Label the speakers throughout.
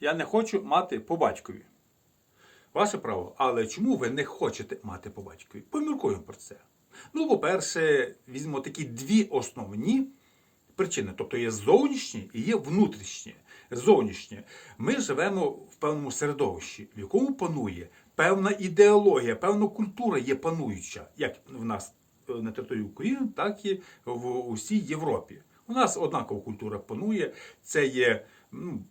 Speaker 1: я не хочу мати по батькові. Ваше право, але чому ви не хочете мати по батькові? Поміркуємо про це. Ну, по-перше, візьмемо такі дві основні причини. Тобто є зовнішні і є внутрішні. Зовнішнє. Ми живемо в певному середовищі, в якому панує певна ідеологія, певна культура є пануюча, як в нас е, на території України, так і в усій Європі. У нас однакова культура панує. Це є ну,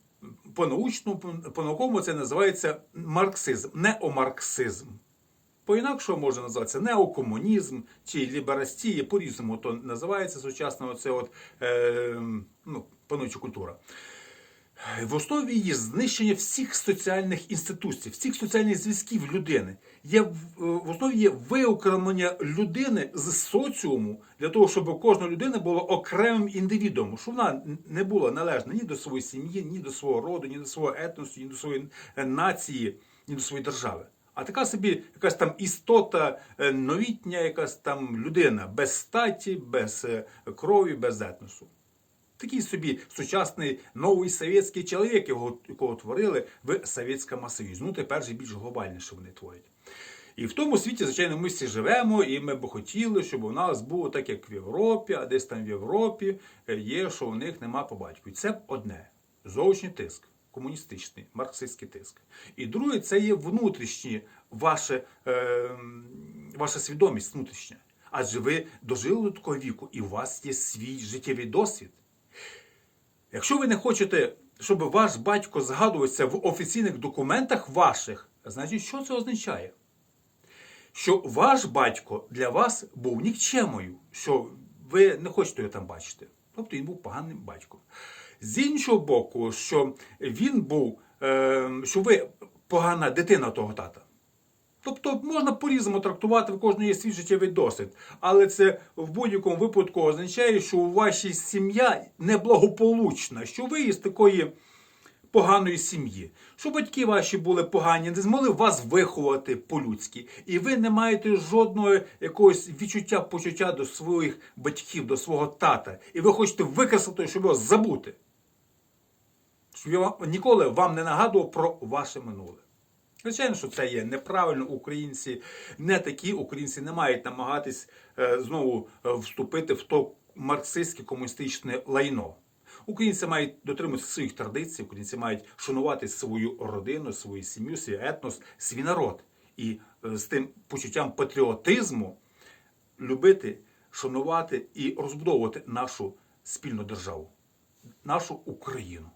Speaker 1: по-научному, по-науковому це називається марксизм, неомарксизм. По-інакшому можна називатися неокомунізм чи ліберастії, по-різному то називається сучасно це от, е, ну, пануюча культура. В основі її знищення всіх соціальних інституцій, всіх соціальних зв'язків людини. Є в в основі є виокремлення людини з соціуму для того, щоб кожна людина була окремим індивідуумом, щоб вона не була належна ні до своєї сім'ї, ні до свого роду, ні до свого етносу, ні до своєї е, нації, ні до своєї держави. А така собі якась там істота е, новітня, якась там людина без статі, без е, крові, без етносу. Такий собі сучасний новий совєтський чоловік, його, якого творили в Совєтському Союзі. Ну, тепер же більш глобальніше вони творять. І в тому світі, звичайно, ми всі живемо, і ми б хотіли, щоб у нас було так, як в Європі, а десь там в Європі е, є, що у них нема по батьку. Це одне зовнішній тиск, комуністичний, марксистський тиск. І друге, це є внутрішнє ваше, е, ваша свідомість внутрішня. Адже ви дожили до такого віку, і у вас є свій життєвий досвід. Якщо ви не хочете, щоб ваш батько згадувався в офіційних документах ваших, значить, що це означає? Що ваш батько для вас був нікчемою, що ви не хочете його там бачити. Тобто він був поганим батьком. З іншого боку, що він був, е, що ви погана дитина того тата. Тобто можна по-різному трактувати, в кожного є свій життєвий досвід. Але це в будь-якому випадку означає, що у вашій сім'я неблагополучна, що ви із такої поганої сім'ї, що батьки ваші були погані, не змогли вас виховати по-людськи, і ви не маєте жодного якогось відчуття, почуття до своїх батьків, до свого тата, і ви хочете викреслити, щоб його забути. Щоб я ніколи вам не нагадував про ваше минуле. Звичайно, що це є неправильно. Українці не такі. Українці не мають намагатись е, знову е, вступити в то марксистське комуністичне лайно. Українці мають дотримуватися своїх традицій, українці мають шанувати свою родину, свою сім'ю, свій етнос, свій народ. І е, з тим почуттям патріотизму любити, шанувати і розбудовувати нашу спільну державу, нашу Україну.